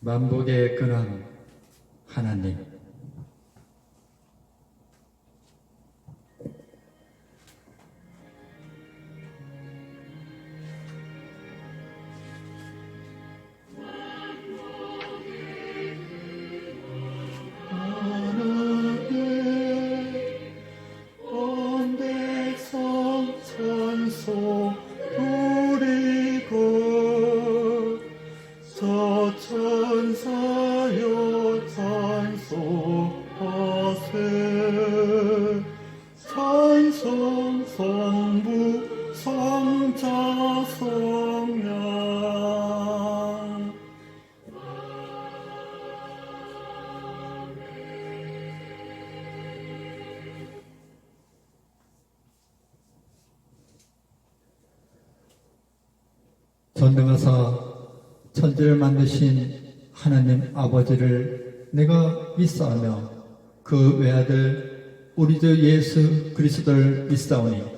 만복의 근원 하나님 성부 성자 성령 전등하사 천지를 만드신 하나님 아버지를 내가 믿사오며 그 외아들 우리 주 예수 그리스도를 믿사오니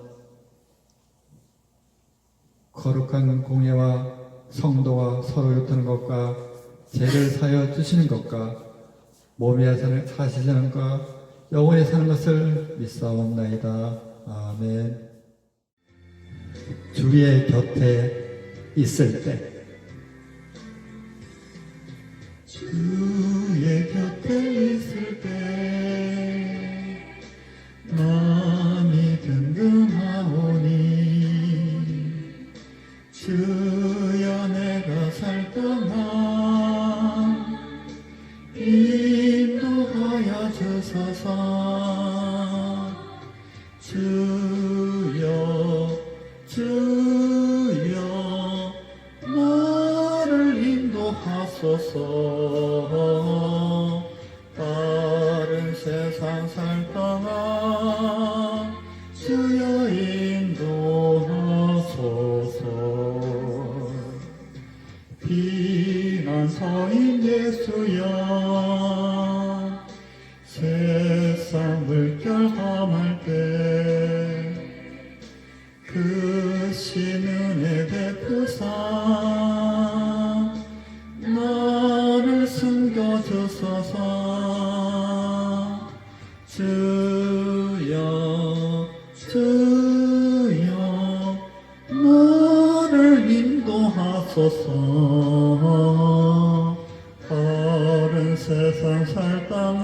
거룩한 공예와 성도와 서로 교토는 것과 죄를 사여 주시는 것과 몸에 사시는 것과 영원히 사는 것을 믿사옵나이다. 아멘. 주의 곁에 있을 때 주소서 나를 숨겨주소서. 주여 주여 나를 인도하소서. 다른 세상 살다가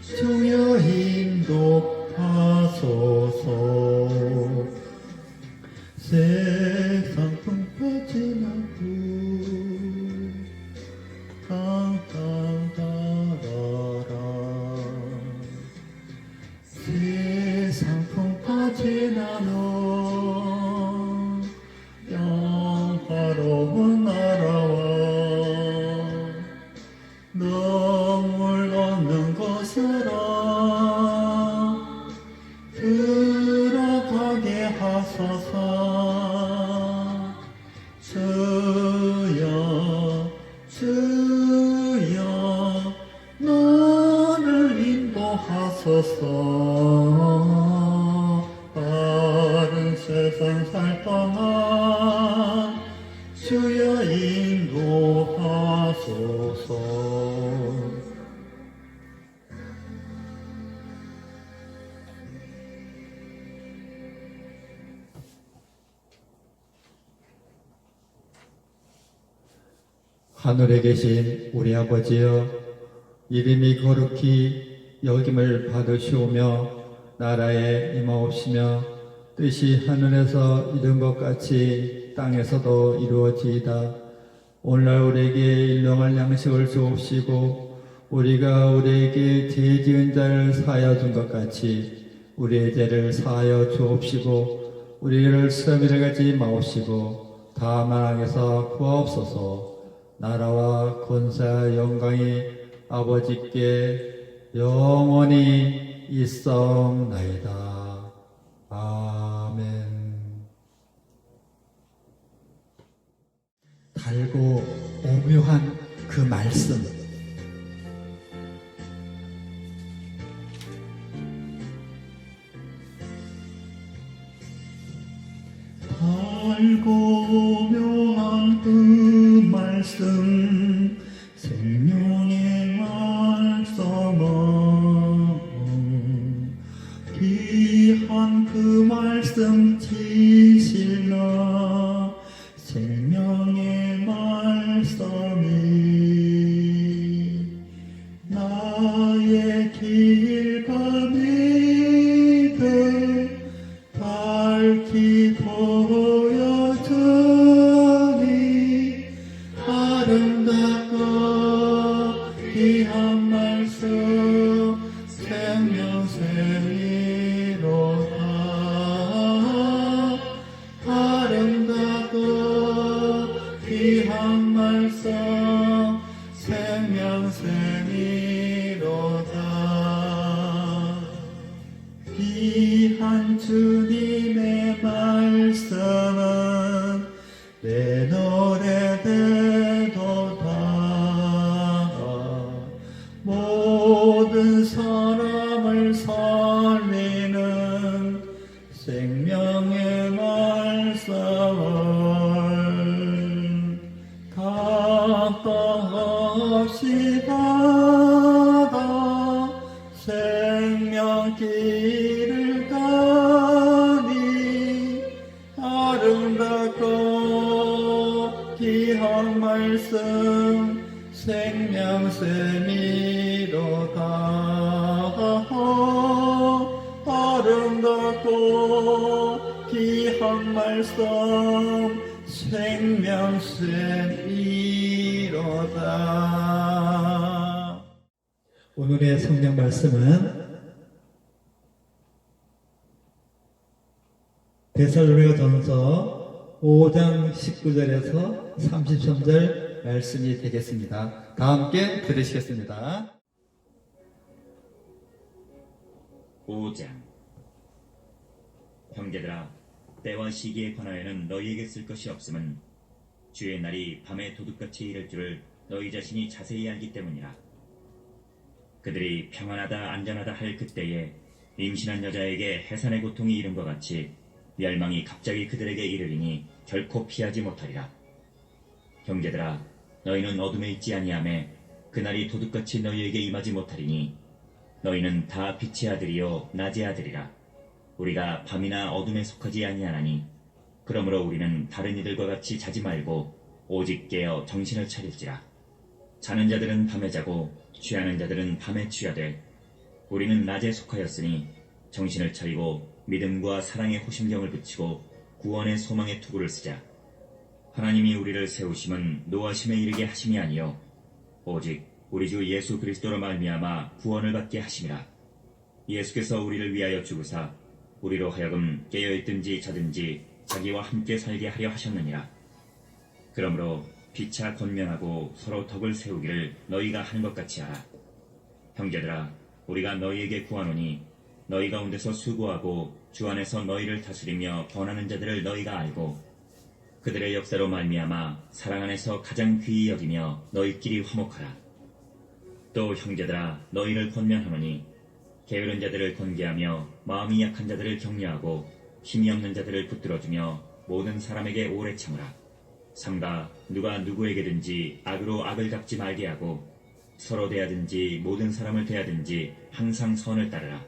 주여 인도하소서. 세 인도하소서. 하늘에 계신 우리 아버지여 이름이 거룩히 여김을 받으시오며 나라에 임하옵시며 뜻이 하늘에서 이룬 것 같이 땅에서도 이루어지이다 오늘날 우리에게 일용할 양식을 주옵시고 우리가 우리에게 죄 지은 자를 사하여 준 것 같이 우리의 죄를 사하여 주옵시고 우리를 시험에 가지 마옵시고 다만 악에서 구하옵소서 나라와 권세와 영광이 아버지께 영원히 있사옵나이다. 아멘. 달고 오묘한 그 말씀. 달고 묘한 그 말씀 생명의 말씀은 귀한 그 말씀 밝히 보여주니 아름답고 귀한 말씀 생명샘이로다 아름답고 귀한 말씀 생명샘이 말씀 생명샘이로다. 아름답고 귀한 말씀 생명샘이로다. 오늘의 성경 말씀은 데살로니가 전서 5장 19절에서 33절 말씀이 되겠습니다. 다 함께 들으시겠습니다. 5장 형제들아 때와 시기에 관하여는 너희에게 쓸 것이 없음은 주의 날이 밤에 도둑같이 이를 줄을 너희 자신이 자세히 알기 때문이라 그들이 평안하다 안전하다 할 그때에 임신한 여자에게 해산의 고통이 이른 것 같이 멸망이 갑자기 그들에게 이르리니 결코 피하지 못하리라 형제들아 너희는 어둠에 있지 아니하매 그날이 도둑같이 너희에게 임하지 못하리니 너희는 다 빛의 아들이요 낮의 아들이라. 우리가 밤이나 어둠에 속하지 아니하나니 그러므로 우리는 다른 이들과 같이 자지 말고 오직 깨어 정신을 차릴지라. 자는 자들은 밤에 자고 취하는 자들은 밤에 취하되 우리는 낮에 속하였으니 정신을 차리고 믿음과 사랑의 호심경을 붙이고 구원의 소망의 투구를 쓰자 하나님이 우리를 세우심은 노하심에 이르게 하심이 아니요 오직 우리 주 예수 그리스도로 말미암아 구원을 받게 하심이라. 예수께서 우리를 위하여 죽으사 우리로 하여금 깨어 있든지 자든지 자기와 함께 살게 하려 하셨느니라. 그러므로 피차 권면하고 서로 덕을 세우기를 너희가 하는 것 같이 하라. 형제들아, 우리가 너희에게 구하노니 너희 가운데서 수고하고 주 안에서 너희를 다스리며 권하는 자들을 너희가 알고 그들의 역사로 말미암아 사랑 안에서 가장 귀히 여기며 너희끼리 화목하라. 또 형제들아 너희를 권면하노니 게으른 자들을 권계하며 마음이 약한 자들을 격려하고 힘이 없는 자들을 붙들어주며 모든 사람에게 오래 참으라. 삼가 누가 누구에게든지 악으로 악을 갚지 말게 하고 서로 대하든지 모든 사람을 대하든지 항상 선을 따르라.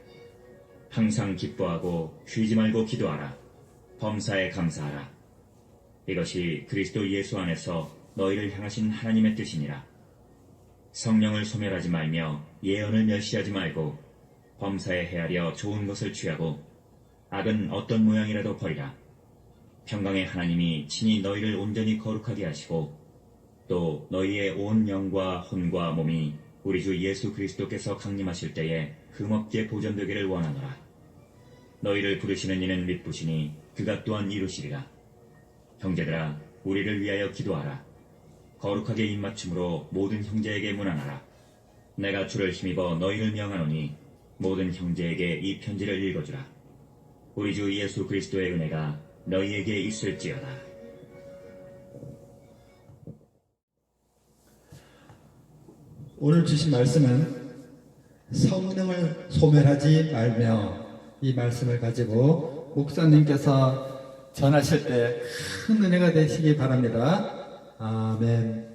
항상 기뻐하고 쉬지 말고 기도하라. 범사에 감사하라. 이것이 그리스도 예수 안에서 너희를 향하신 하나님의 뜻이니라. 성령을 소멸하지 말며 예언을 멸시하지 말고 범사에 헤아려 좋은 것을 취하고 악은 어떤 모양이라도 버리라. 평강의 하나님이 친히 너희를 온전히 거룩하게 하시고 또 너희의 온 영과 혼과 몸이 우리 주 예수 그리스도께서 강림하실 때에 흠없게 보존되기를 원하노라. 너희를 부르시는 이는 믿부시니 그가 또한 이루시리라. 형제들아, 우리를 위하여 기도하라. 거룩하게 입맞춤으로 모든 형제에게 문안하라. 내가 주를 힘입어 너희를 명하노니 모든 형제에게 이 편지를 읽어주라. 우리 주 예수 그리스도의 은혜가 너희에게 있을지어다. 오늘 주신 말씀은 성령을 소멸하지 말며 이 말씀을 가지고 목사님께서 전하실 때 큰 은혜가 되시기 바랍니다. 아멘.